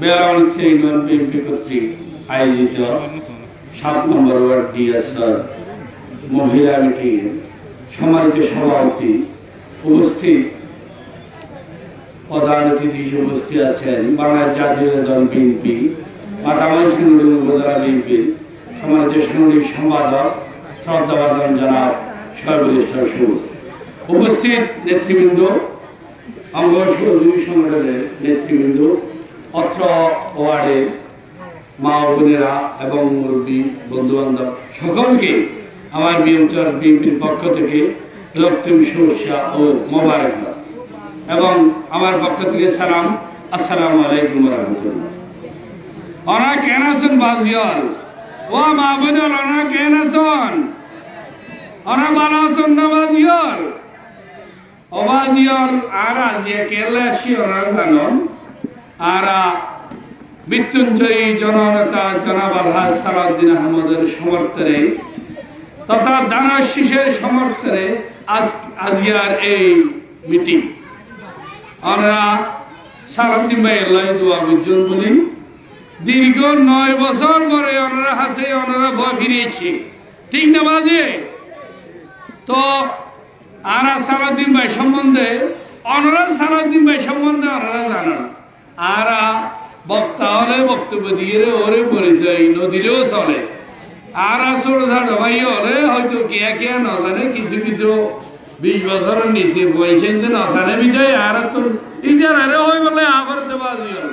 BNP BNP আয়োজিত সাত নম্বর ward DSR মহিলা মিটিং সভাপতি উপস্থিত। প্রধান অতিথি উপস্থিত আছেন বাংলাদেশ জাতীয় দল বিএনপি মাতামাইশ কেন্দ্রীয় উপজেলা বিএনপির সম্মানিত সাংগঠনিক উপস্থিত নেতৃবৃন্দ অঙ্গ সহযোগী সংগঠনের নেতৃবৃন্দ, অত্র ওয়ার্ডের মা বোনেরা এবং মুরব্বী বন্ধু বান্ধব সকলকে আমার বিএনচর বিএনপির পক্ষ থেকে রক্তিম সমস্যা ও মোবারকবাদ। এবং আমার পক্ষ থেকে সালাম, আসসালামু আলাইকুম রহমতুল্লাহ ওরা কেন আছেন বাজিয়াল ও মা বোনাল ওরা কেন আছেন? ওরা ভালো আছেন না বাজিয়াল আর আজকে কেরলে আসি ওরা জানন মৃত্যুঞ্জয়ী জননেতা জনাব আলহাজ সালাউদ্দিন আহমদের সমর্থনে, তথা দানা শীষের সমর্থনে আজ আজিয়ার এই মিটিং। আমরা সালাউদ্দিন ভাই আল্লাহ দোয়া বুঝছেন বলি, দীর্ঘ নয় বছর পরে ওনারা হাসে ওনারা ভয় ফিরিয়েছে। ঠিক না বাজে? তো আর সালাউদ্দিন ভাই সম্বন্ধে ওনারা সালাউদ্দিন ভাই সম্বন্ধে ওনারা জানান আর বক্তা হলে বক্তব্য দিয়ে ওরে পরিচয় নদীরেও চলে। আর ঝাড় ভাই হলে হয়তো কে কে না জানে কিছু কিছু বিশ বছরের নিচে বয়সে না জানে বিজয়, আর তো ইজার আরে হয়ে বলে আবার দেওয়া দিও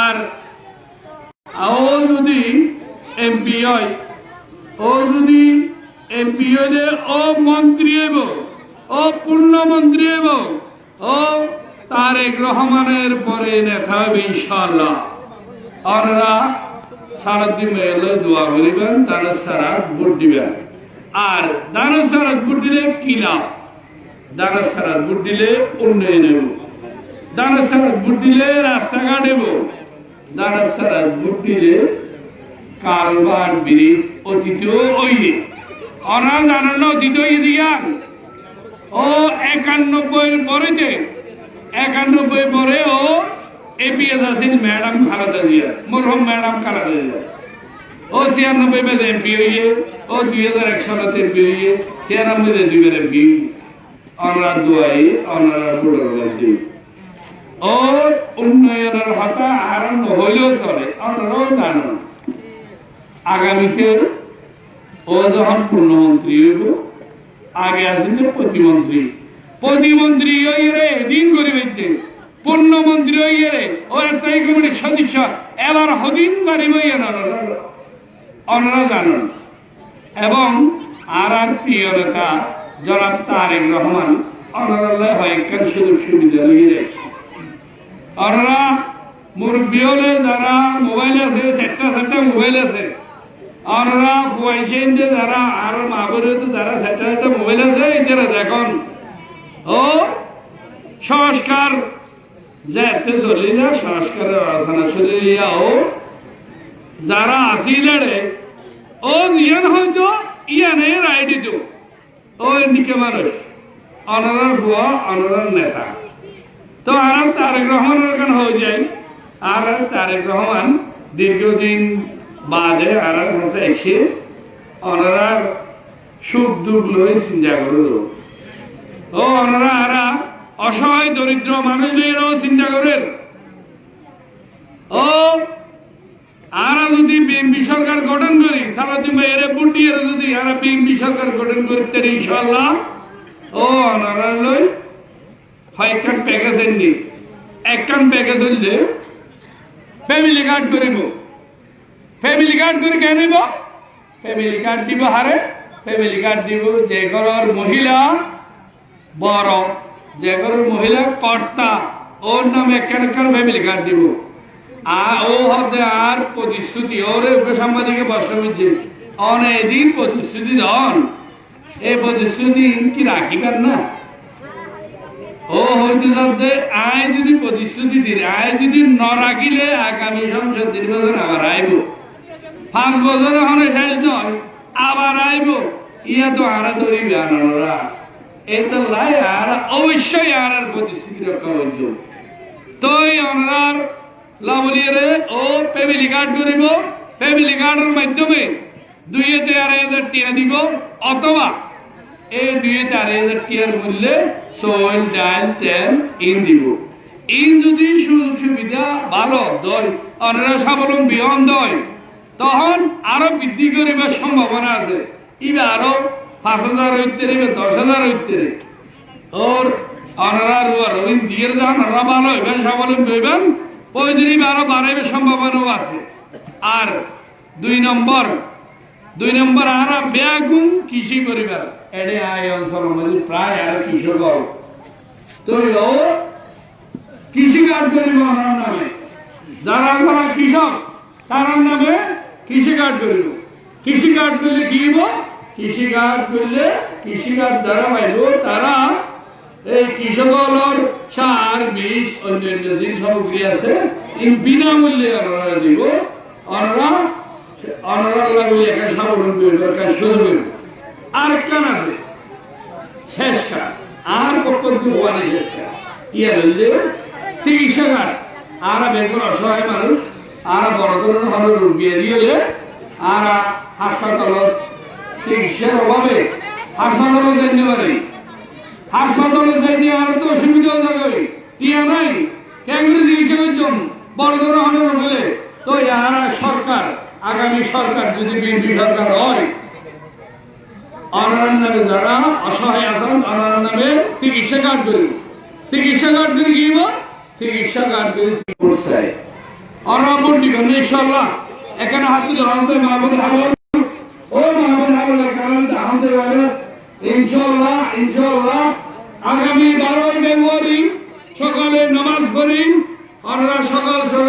আর ও যদি এমপি হয়, ও যদি এমপি হইলে ও মন্ত্রী হইব ও পূর্ণমন্ত্রী হইব ও তারেক রহমানের পরে নেতা হবে ইনশাল্লাহ ওনারা সারাদিন দোয়া করিবেন তারা সারা ভোট দিবেন আর দানা সারা ভোট দিলে কি লাভ? দানা সারা ভোট দিলে উন্নয়ন হইব দানা সারা ভোট দিলে রাস্তাঘাট হইব দানা সারা ভোট দিলে কারবার ব্রিজ অতীত ওইলে জানান অতীত দিয়ান ও একানব্বই পরেতে একানব্বই পরে ও এপিএস আছেন ম্যাডাম খালেদা জিয়া, মরহম ম্যাডাম খালেদা জিয়া। ও ছিয়ানব্বই মেলে এমপি হইয়ে, ও দুই হাজার এক সালে এমপি হইয়ে, ছিয়ানব্বই দুই হাজার এমপি অনার দোয়াই অনার বুড়োর মধ্যে ও উন্নয়নের হতা আর হইলেও চলে অনারাও জানেন আগামীতে ও যখন পূর্ণমন্ত্রী হইব, আগে আছেন যে প্রতিমন্ত্রী। প্রতিমন্ত্রী হইয়ে দিন করে বেঁচে পূর্ণমন্ত্রী হইয়ে ও স্থায়ী কমিটির সদস্য এবার হদিন বাড়ি হইয়ে অনারা জানেন এবং আর আর প্রিয় নেতা জনাব তারেক রহমান অনারাল্লাহ হয়েছেন সুযোগ সুবিধা লইয়ে অনারা মুরব্বী যারা মোবাইল আছে চারটা চারটা মোবাইল আছে। আমরা ফুয়াইছেন যে যারা আর মাগুরে তো যারা সেটা একটা মোবাইল আছে এদের দেখুন ও সংস্কার যেতে চলি না সংস্কারের আলোচনা চলি ও যারা আসিলে ও ইয়ান হয়তো ইয়ানে রায় দিত ও নিকে মানুষ অনারার ফুয়া অনারার নেতা তো আর তারেক রহমানের কেন হয়ে যায় আর তারেক রহমান দীর্ঘদিন বাদে আর কাছে এসে ওনারার সুখ দুঃখ লই চিন্তা করল ও ওনারা আরা, অসহায় দরিদ্র মানুষেরও চিন্তা করেন। ও, আর যদি বিএনপি সরকার গঠন করি সারাদিন এরে বুটিয়ে যদি আর বিএনপি সরকার গঠন করি তাহলে ইনশাল্লাহ ও ওনারা লই হয় প্যাকেজ এনে একখান প্যাকেজ হইলে ফ্যামিলি কার্ড করিব ফ্যামিলি কার্ড করে কে নিব? ফ্যামিলি কার্ড দিব হারে। ফ্যামিলি কার্ড দিব যে ঘরের মহিলা, বড়। যে ঘরের মহিলা কর্তা। ওর নামে একখান একখান ফ্যামিলি কার্ড দিব? আর ও হতে আর প্রতিশ্রুতি। ওরে সাংবাদিকে বস্ত্র বুঝছে অনেকদিন প্রতিশ্রুতি দন এই প্রতিশ্রুতি কি রাখিবেন না? ও হইতে যাতে আয় যদি প্রতিশ্রুতি দিলে, আয় যদি ন রাখিলে আগামী সংসদ নির্বাচন আবার আইব। পাঁচ বছর হলে শেষ নয়, আবার আইব। ইয়া তো আরা ধরি জানানোরা। এটা লাই আর অবশ্যই আর প্রতিশ্রুতি রক্ষা করত তো এই অনার লাভলিয়ারে ও ফ্যামিলি কার্ড করিব ফ্যামিলি কার্ডের মাধ্যমে দুইতে আড়াই হাজার টিয়া দিব, অথবা এই দুইতে আড়াই হাজার টিয়ার মূল্যে সয়েল ডাল তেল ইন দিব। ইন যদি সুযোগ সুবিধা ভালো দয় অনারা স্বাবলম্বী হন দয় তখন আরও বৃদ্ধি করিবার সম্ভাবনা আছে। ইবে আরও পাঁচ হাজার হইতে রে দশ হাজার হইতে ওর অনারা রুয়ার ওই দিয়ে যখন ওরা ভালো হইবেন, স্বাবলম্বী হইবেন, ওই দিনই আরও বাড়াইবার সম্ভাবনাও আছে। আর দুই নম্বর দুই নম্বর আর ব্যাগুম কৃষি করিবার। এডে আয় অঞ্চল মধ্যে প্রায় আর কৃষক তো কৃষি কাজ করিব আমার নামে। যারা যারা কৃষক তার নামে কৃষি কাজ করিব কৃষি কাজ করলে কি হইব? কৃষি কাজ করলে কৃষি কাজ যারা পাইব। তারা এই কৃষকর সার, বীজ, অন্যান্য যে সামগ্রী আছে বিনামূল্যে ওনারা দিব। ওনারা ওনারা লাগবে একটা স্বাবলম্বী কাজ শুরু করবে আর কান আছে। শেষ কাজ আর পক্ষে ওয়ানে শেষ কাজ ইয়া বললে চিকিৎসা কার্ড। আর বেগুন অসহায় মানুষ আর বড় ধরনের হলো রোগ বিয়ে হলে আর হাসপাতালত চিকিৎসার অভাবে হাসপাতালে যেতে পারে। হাসপাতালে যাইতে আর তো অসুবিধা থাকে টিয়া নাই কেন্দ্রে চিকিৎসা করতাম বড় ধরনের হলো রোগ তো ইয়ারা সরকার, আগামী সরকার যদি বিএনপি সরকার হয় অনার নামে যারা অসহায় আছেন অনার নামে চিকিৎসা কার্ড করিব চিকিৎসা কার্ড করে কি চিকিৎসা কার্ড করে দিবেন ইনশাআল্লাহ। এখানে তুলে আমাদের মাহবুব হারুন ও মাহমুদ হারুন কারণ আমাদের বলে ইনশাআল্লাহ ইনশাআল্লাহ। আগামী বারোই ফেব্রুয়ারি সকালে নামাজ পড়ি। আমরা সকাল সকাল